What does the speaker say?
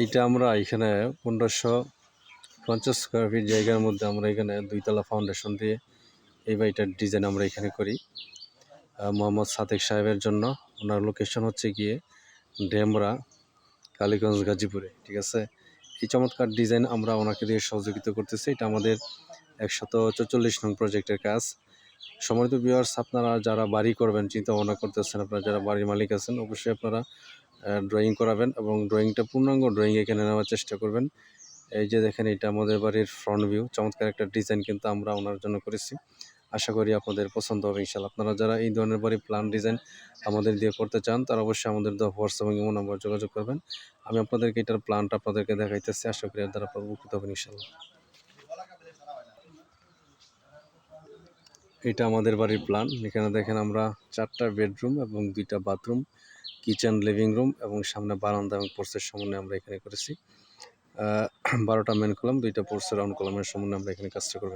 এইটা আমরা এখানে পনেরোশো পঞ্চাশ স্কোয়ার ফিট জায়গার মধ্যে আমরা এখানে দুইতলা ফাউন্ডেশন দিয়ে এই বাড়িটার ডিজাইন আমরা এখানে করি। মোহাম্মদ সাদেক সাহেবের জন্য। ওনার লোকেশন হচ্ছে গিয়ে ডেমরা, কালীগঞ্জ, গাজীপুরে, ঠিক আছে? এই চমৎকার ডিজাইন আমরা ওনাকে দিয়ে সহযোগিতা করতেছি। এটা আমাদের একশত চল্লিশ নং প্রজেক্টের কাজ। সম্মানিত ভিউয়ার্স আপনারা যারা বাড়ি করবেন, চিন্তা ভাবনা করতেছেন, আপনারা যারা বাড়ির মালিক আছেন, অবশ্যই আপনারা ড্রয়িং করাবেন এবং ড্রয়িংটা পূর্ণাঙ্গ ড্রয়িং এখানে নেওয়ার চেষ্টা করবেন। এই যে দেখেন, এটা আমাদের বাড়ির ফ্রন্ট ভিউ চমৎকার একটা ডিজাইন কিন্তু আমরা ওনার জন্য করেছি। আশা করি আপনাদের পছন্দ হবে ইনশাল্লাহ আপনারা যারা এই ধরনের বাড়ি প্ল্যান ডিজাইন আমাদের দিয়ে করতে চান, তারা অবশ্যই আমাদের হোয়াটসঅ্যাপ এবং ইমো নাম্বার যোগাযোগ করবেন। আমি আপনাদেরকে এটার প্ল্যানটা আপনাদেরকে দেখাইতেছি। আশা করি আপনারা উপকৃত হবেন ইনশাল্লাহ এটা আমাদের বাড়ির প্ল্যান এখানে দেখেন আমরা চারটা বেডরুম এবং দুইটা বাথরুম কিচেন লিভিং রুম এবং সামনে বারান্দা এবং পোর্সের সমন্বয়ে আমরা এখানে করেছি। বারোটা মেন কলাম দুইটা পোর্সের রাউন্ড কলামের সমন্বয়ে আমরা এখানে কাজটা করব